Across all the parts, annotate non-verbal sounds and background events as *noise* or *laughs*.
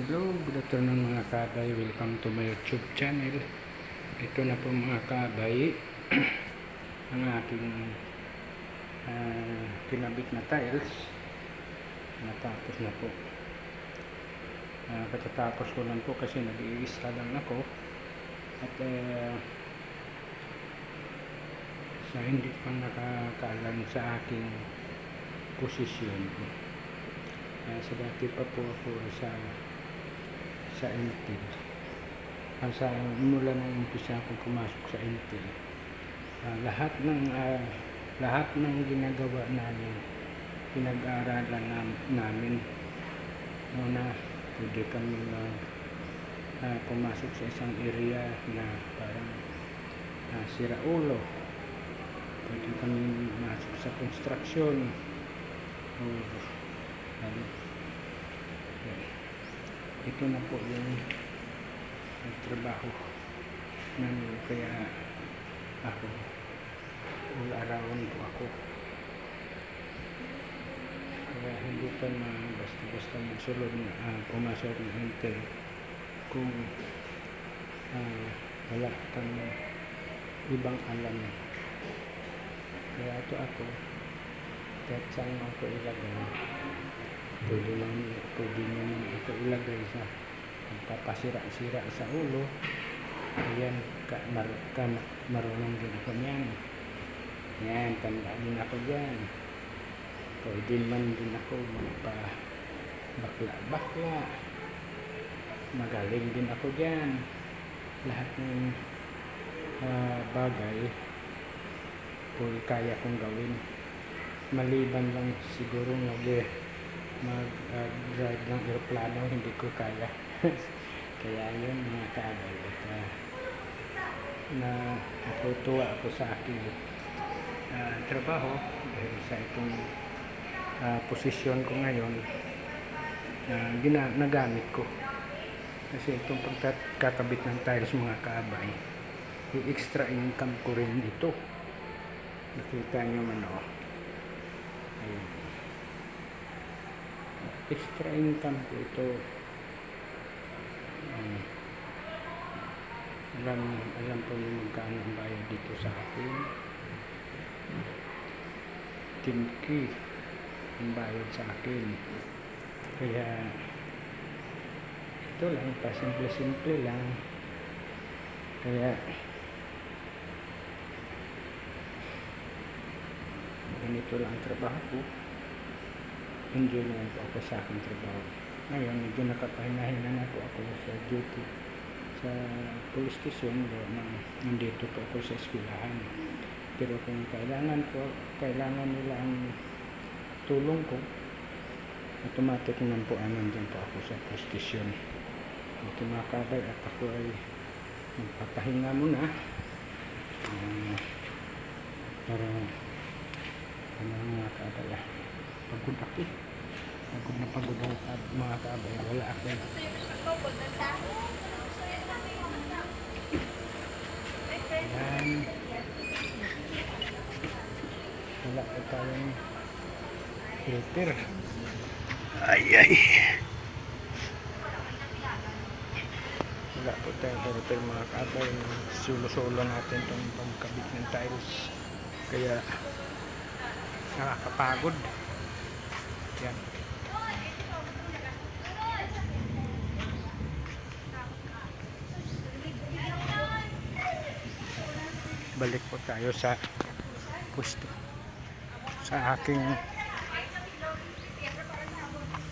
Hello, good afternoon mga kabay. Welcome to my YouTube channel. Ito na po mga kabay. *clears throat* ang aking ah, kinabit na tiles. Natapos na po. Ah, katatapos ko lang po kasi nag-iisa lang ako. At eh, sa hindi pa nakakaalam sa aking posisyon. Ah, sa dati pa po ako sa sa Intel. Ah, sa mula nung umpisa ako pumasok sa Intel. Ah, lahat ng ah, lahat ng ginagawa namin pinag-aaralan nam- namin. Una, pwede kami mag ah, pumasok sa isang area na parang ah, sira ulo. Pwede kami masok sa construction. O, ano, ito na po yung trabaho namin kaya ako. All around po ako. Kaya hindi pa na basta basta magsulod na ah, pumasok ng Intel kung ah, wala kang ibang alam. Kaya ito ako kahit saan mo ako ilagay pwede lang pwede nyo naman ito ilagay sa magpapasira-sira sa ulo. Ayan ka, mar, ka, marunong din ako niyan. Yan tanda din ako dyan pwede man din ako magpa bakla bakla. Magaling din ako dyan lahat ng ah, bagay kung kaya kong gawin. Maliban lang siguro mag mag-drive ng aeroplano hindi ko kaya. *laughs* Kaya yun mga kaagay at ah, na natutuwa ako sa aking ah, trabaho dahil sa itong ah, posisyon ko ngayon na gina, nagamit ko. Kasi itong pagkakabit ng tiles mga kaabay i-extra income ko rin ito. Nakita nyo man o ayun extra income ko ito. Um, alam alam po yung magkano ang bayad dito sa akin. 10k ang bayad sa akin. Kaya ito lang pa simple simple lang. Kaya ganito lang ang trabaho. ko enjoy naman po ako sa aking trabaho. Ngayon, medyo nakapahinahina na po ako sa duty sa police station do na nandito po ako sa eskwelahan. Pero kung kailangan po, kailangan nila ang tulong ko, automatic naman po ay nandyan po ako sa police station. Ito mga kabay at ako ay magpapahinga muna Ah, para ano mga kabay ah pagod ako eh. Pagod na pagod ako mga kabay. Wala ako. Yan. Wala po tayong filter. Ay, ay. Wala po tayong filter mga kabay. Sulo-sulo natin itong pagkabit ng tiles. Kaya nakakapagod. Yan. Balik po tayo sa pusto. Sa aking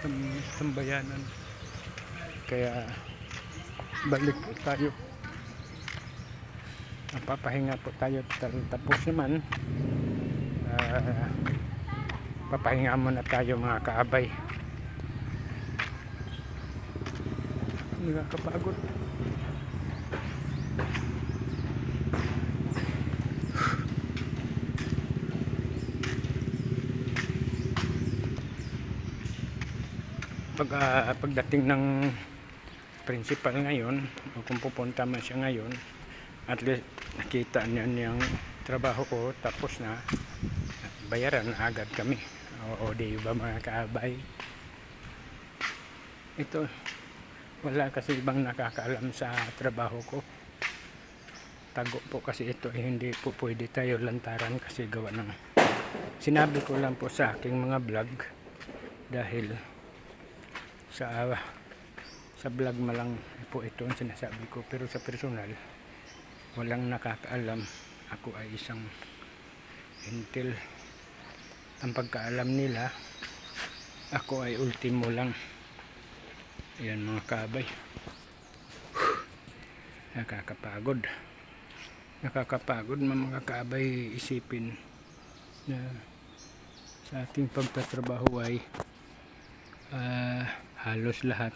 tam- tambayanan. Kaya balik po tayo. Papahinga po tayo tapos naman. Ah, papahinga muna tayo mga kaabay. Nakakapagod. Pag ah, pagdating ng principal ngayon o kung pupunta man siya ngayon at least nakita niya niyang trabaho ko tapos na bayaran agad kami oo di ba mga kaabay? Ito wala kasi ibang nakakaalam sa trabaho ko. Tago po kasi ito eh, hindi po pwede tayo lantaran kasi gawa ng sinabi ko lang po sa aking mga vlog. Dahil sa sa vlog malang po ito ang sinasabi ko. Pero sa personal walang nakakaalam. Ako ay isang intel ang pagkaalam nila ako ay ultimo lang. Yan mga kabay. Nakakapagod. Nakakapagod mga mga kabay isipin na sa ating pagtatrabaho ay ah, halos lahat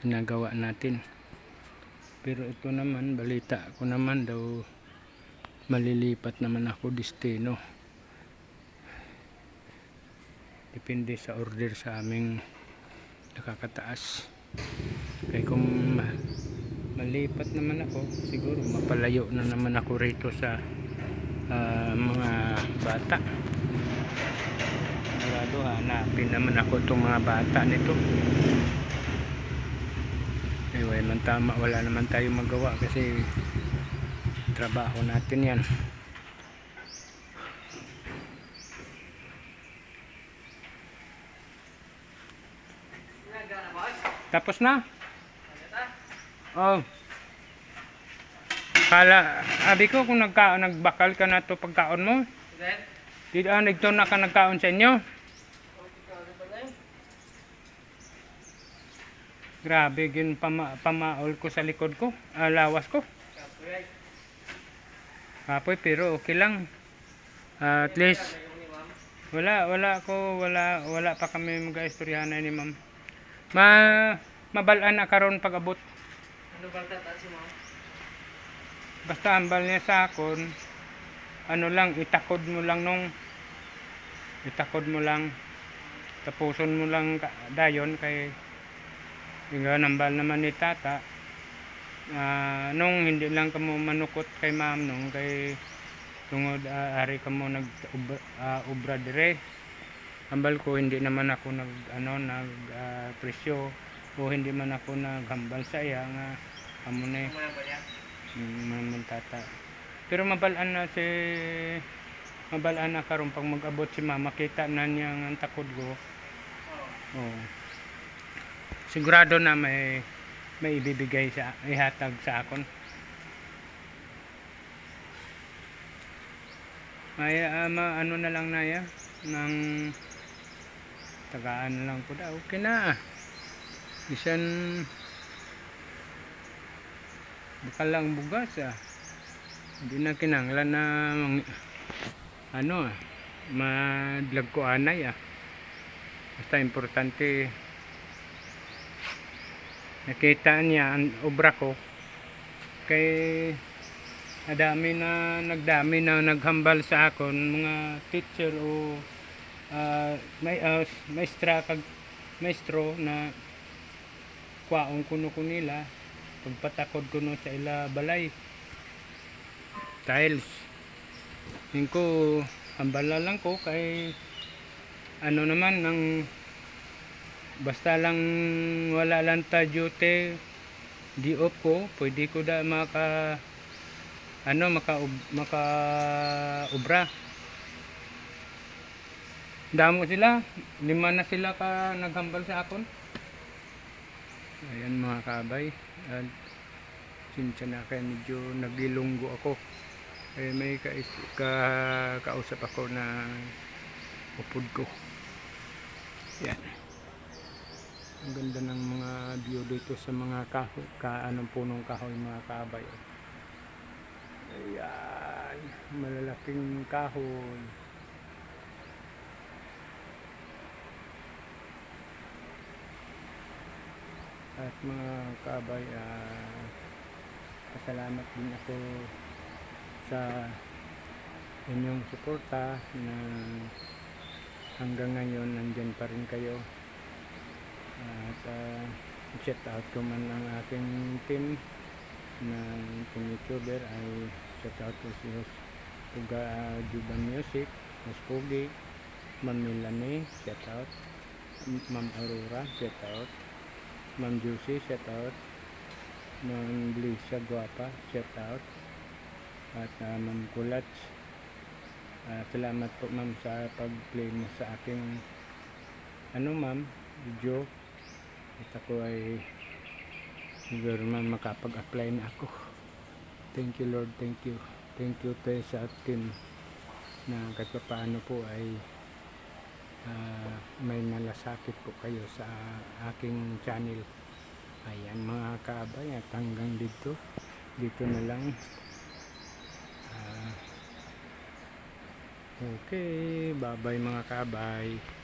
ginagawa natin. Pero ito naman balita ko naman daw malilipat naman ako destino depende sa order sa aming nakakataas. Kaya kung ma- malipat naman ako siguro mapalayo na naman ako rito sa ah, mga bata. Sigurado hanapin naman ako itong mga bata nito. Anyway man tama wala naman tayo magawa kasi trabaho natin yan tapos na? Oh. Kala abi ko kung nagka, nagbakal ka na to pagkaon mo. Di ah, nagto na ka nagkaon sa inyo. Grabe gin pama, pamaol ko sa likod ko ah, lawas ko. Kapoy pero okay lang. Ah, at least wala wala ko wala wala pa kami mag-istoryahan ni ma'am. Ma mabalaan na karon pag abot. Ano bang tata si ma'am? Basta ambal niya sa akon ano lang itakod mo lang nung itakod mo lang tapuson mo lang dayon kay nga nambal naman ni tata Ah, nung hindi lang kamo manukot kay ma'am nung kay tungod ah, ari kamo nag ah, ubra dire hambal ko hindi naman ako nag ano nag ah, presyo o hindi man ako naghambal sa iya nga amo na niya? mm, tata pero mabalaan na si mabalaan na karon pag mag-abot si mama kita na niya ang takod ko Oo. Oo. Sigurado na may may ibibigay sa ihatag sa akon. Ay ama ano na lang na ya ng tagaan lang ko daw. Okay na. Isan bakal lang bugas ah. Hindi na kinanglan na ano ah, madlag ko anay ah. Basta importante nakita niya ang obra ko kay nadami na nagdami na naghambal sa akon mga teacher o ah, may uh, maestra kag maestro na kwaong kuno ko nila pagpatakod kuno sa ila balay. Tiles. Ko hambala lang ko kay ano naman ng basta lang wala lang ta duty di off ko. Pwede ko da maka ano maka maka ubra damo sila. Lima na sila ka naghambal sa akon. Ayan mga kabay. At sinsya na kaya medyo nagilunggo ako. Eh may ka, ka kausap ako na upod ko. Yan. Ang ganda ng mga view dito sa mga kahoy, ka, anong punong kahoy mga kabay. Ayan, malalaking kahoy. At mga kabay, ah, pasalamat din ako sa inyong suporta na hanggang ngayon nandyan pa rin kayo. At uh, shout out ko man ang aking team na team youtuber ay shout out ko si Puga uh, Music Hos Pugi Ma'am Melanie shout out Ma'am Aurora shout out Ma'am Juicy, shout out. Ma'am Lisa Guapa, shout out. At ah, Ma'am Kulats. Ah, salamat po ma'am sa pag-play mo sa aking ano ma'am, video. At ako ay siguro ma'am makapag-apply na ako. Thank you Lord, thank you. Thank you tayo sa team na kahit pa paano po ay ah, may nalasakit po kayo sa aking channel. Ayan mga kabay at hanggang dito. Dito na lang. Ah, okay, bye bye mga kabay.